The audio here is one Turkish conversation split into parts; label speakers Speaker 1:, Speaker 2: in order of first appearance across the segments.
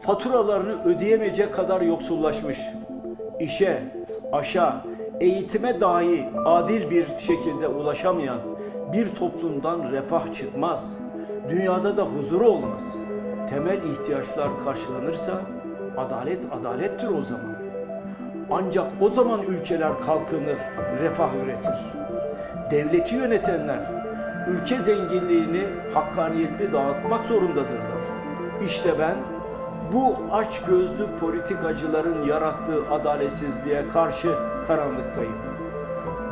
Speaker 1: faturalarını ödeyemeyecek kadar yoksullaşmış. İşe, aşa, eğitime dahi adil bir şekilde ulaşamayan bir toplumdan refah çıkmaz. Dünyada da huzur olmaz. Temel ihtiyaçlar karşılanırsa adalet adalettir o zaman. Ancak o zaman ülkeler kalkınır, refah üretir. Devleti yönetenler ülke zenginliğini hakkaniyetli dağıtmak zorundadırlar. İşte ben bu açgözlü politikacıların yarattığı adaletsizliğe karşı karanlıktayım.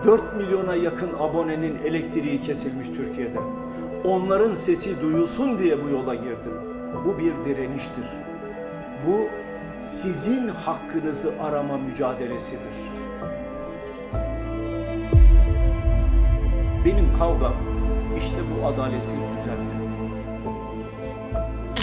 Speaker 1: 4 milyona yakın abonenin elektriği kesilmiş Türkiye'de. Onların sesi duyulsun diye bu yola girdim. Bu bir direniştir. Bu sizin hakkınızı arama mücadelesidir. Benim kavgam işte bu adaletsiz düzenle.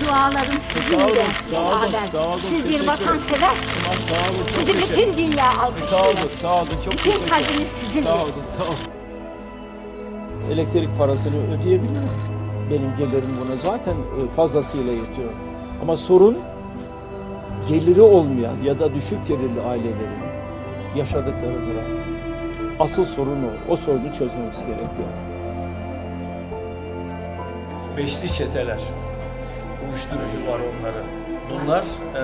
Speaker 2: Dualarım sizinle
Speaker 3: Sağ olun, sağ olun,
Speaker 2: beraber.
Speaker 3: sağ olun,
Speaker 2: Siz bir
Speaker 3: teşekkür
Speaker 2: vatanseversiniz.
Speaker 3: Tamam, sağ olun, çok
Speaker 2: Sizi
Speaker 3: teşekkür
Speaker 2: bütün dünya
Speaker 3: Sağ
Speaker 2: alkışlıyor.
Speaker 3: olun, sağ olun, çok
Speaker 2: Bütün
Speaker 3: teşekkür
Speaker 2: kalbimiz sizinle.
Speaker 3: Sağ olun, sağ olun.
Speaker 1: Elektrik parasını ödeyebilirim. Benim gelirim buna zaten e, fazlasıyla yetiyor. Ama sorun geliri olmayan ya da düşük gelirli ailelerin yaşadıklarıdır. Asıl sorun o. O sorunu çözmemiz gerekiyor.
Speaker 4: beşli çeteler, uyuşturucu var onların. Bunlar e,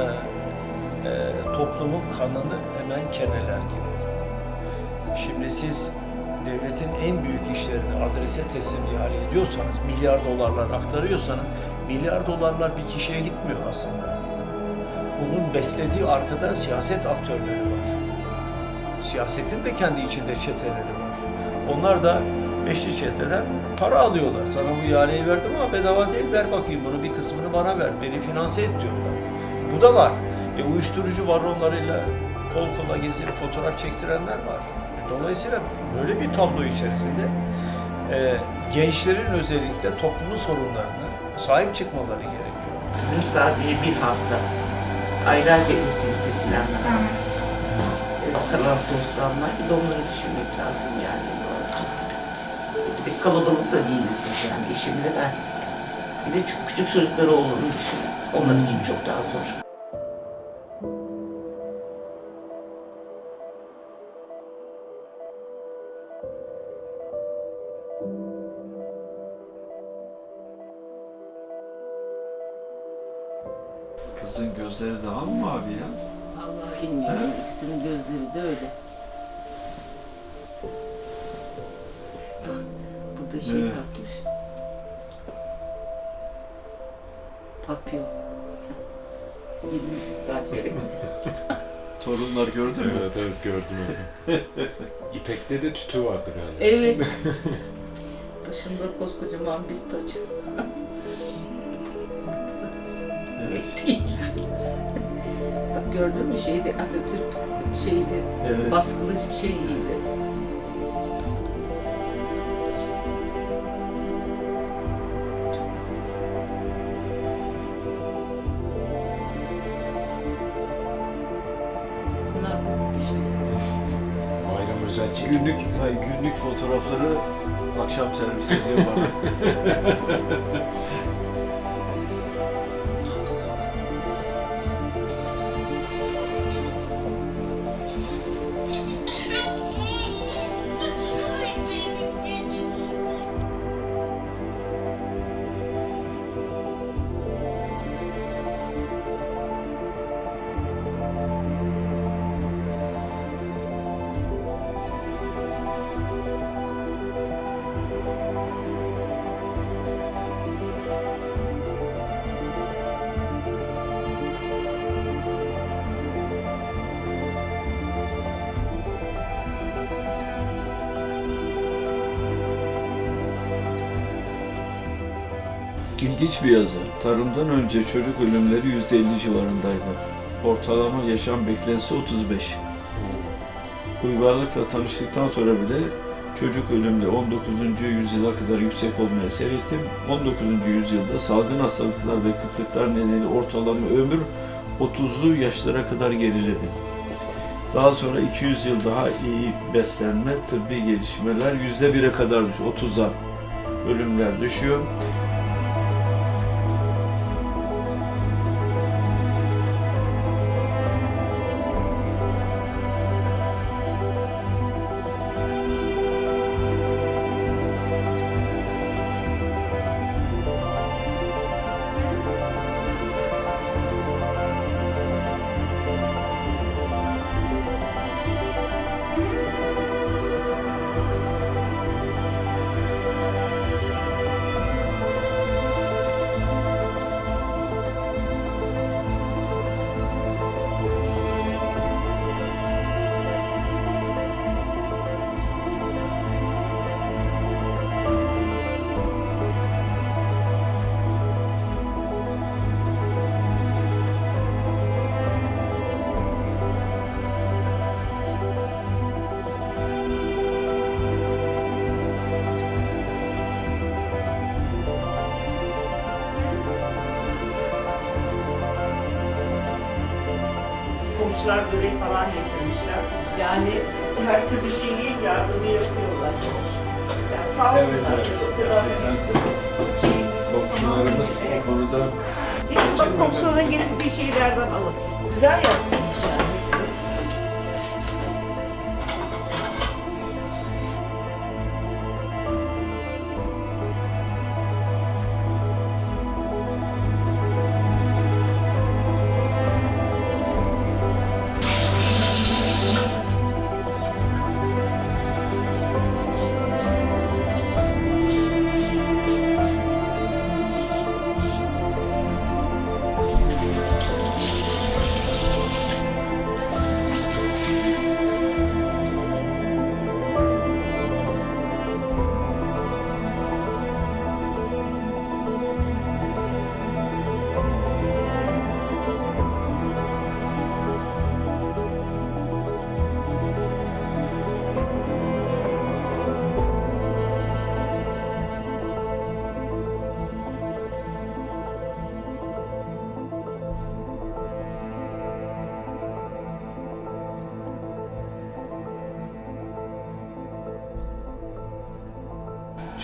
Speaker 4: e, toplumun kanını hemen keneler gibi. Şimdi siz devletin en büyük işlerini adrese teslim ihale ediyorsanız, milyar dolarlar aktarıyorsanız, milyar dolarlar bir kişiye gitmiyor aslında. Bunun beslediği arkada siyaset aktörleri var. Siyasetin de kendi içinde çeteleri var. Onlar da beşli çeteden para alıyorlar. Sana bu ihaleyi verdim ama bedava değil ver bakayım bunu bir kısmını bana ver. Beni finanse et diyorlar. Bu da var. E, uyuşturucu baronlarıyla kol kola gezip fotoğraf çektirenler var. Dolayısıyla böyle bir tablo içerisinde e, gençlerin özellikle toplumun sorunlarına sahip çıkmaları gerekiyor.
Speaker 5: Bizim sadece bir hafta aylarca elektrik kesilenler var. Evet. Kalan tozlanlar bir de onları düşünmek lazım yani. ne olacak. Bir de kalabalık da değiliz biz yani eşimle ben. Bir de çok küçük çocukları olduğunu düşün. Onlar için çok daha zor.
Speaker 3: Kızın gözleri daha mı mavi ya?
Speaker 5: Vallahi bilmiyorum. İkisinin gözleri de öyle. Burada şey
Speaker 3: Evet.
Speaker 5: takmış. Papyon. Sadece.
Speaker 3: Torunlar gördün mü?
Speaker 6: Evet evet gördüm onu. İpek'te de tütü vardı galiba.
Speaker 5: Evet. Başında koskocaman bir taç.
Speaker 3: Evet.
Speaker 5: Bak gördün mü şeyde Atatürk şeyde
Speaker 3: Evet.
Speaker 5: baskılı şeyiyle.
Speaker 6: Çekim.
Speaker 3: Günlük, hayır, günlük fotoğrafları akşam servis ediyor İlginç bir yazı. Tarımdan önce çocuk ölümleri %50 civarındaydı. Ortalama yaşam beklentisi 35. Uygarlıkla tanıştıktan sonra bile çocuk ölümleri 19. yüzyıla kadar yüksek olmaya seyretti. 19. yüzyılda salgın hastalıklar ve kıtlıklar nedeniyle ortalama ömür 30'lu yaşlara kadar geriledi. Daha sonra 200 yıl daha iyi beslenme, tıbbi gelişmeler %1'e kadar düşüyor. 30'a ölümler düşüyor.
Speaker 2: Bulmuşlar, börek falan getirmişler. Yani her türlü şeyi yardımı yapıyorlar. Yani sağ olsunlar. o kadar şey,
Speaker 3: Komşularımız
Speaker 2: Evet.
Speaker 3: bu konuda
Speaker 2: Hiç bak komşuların getirdiği şeylerden alın. Güzel yapmış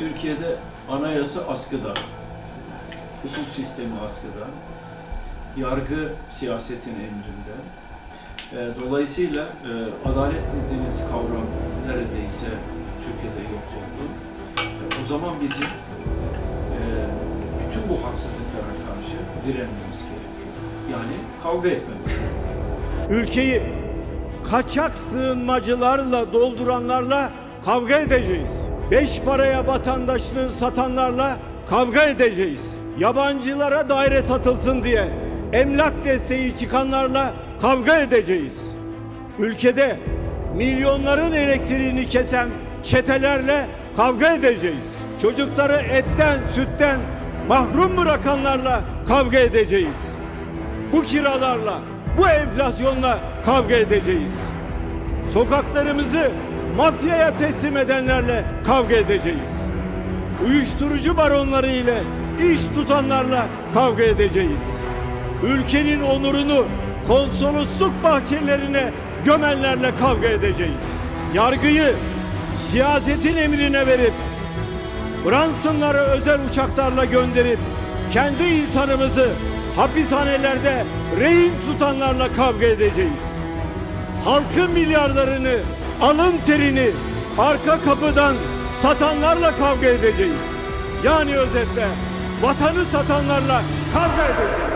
Speaker 3: Türkiye'de anayasa askıda, hukuk sistemi askıda, yargı siyasetin emrinde. E, dolayısıyla e, adalet dediğiniz kavram neredeyse Türkiye'de yok oldu. E, o zaman bizim bütün bu haksızlıklara karşı direnmemiz gerekiyor. Yani kavga etmemiz gerekiyor.
Speaker 1: ülkeyi kaçak sığınmacılarla dolduranlarla kavga edeceğiz. Beş paraya vatandaşlığı satanlarla kavga edeceğiz. Yabancılara daire satılsın diye emlak desteği çıkanlarla kavga edeceğiz. Ülkede milyonların elektriğini kesen çetelerle kavga edeceğiz. Çocukları etten, sütten mahrum bırakanlarla kavga edeceğiz bu kiralarla, bu enflasyonla kavga edeceğiz. Sokaklarımızı mafyaya teslim edenlerle kavga edeceğiz. Uyuşturucu baronları ile iş tutanlarla kavga edeceğiz. Ülkenin onurunu konsolosluk bahçelerine gömenlerle kavga edeceğiz. Yargıyı siyasetin emrine verip Branson'ları özel uçaklarla gönderip kendi insanımızı hapishanelerde rehin tutanlarla kavga edeceğiz. Halkın milyarlarını, alın terini arka kapıdan satanlarla kavga edeceğiz. Yani özetle vatanı satanlarla kavga edeceğiz.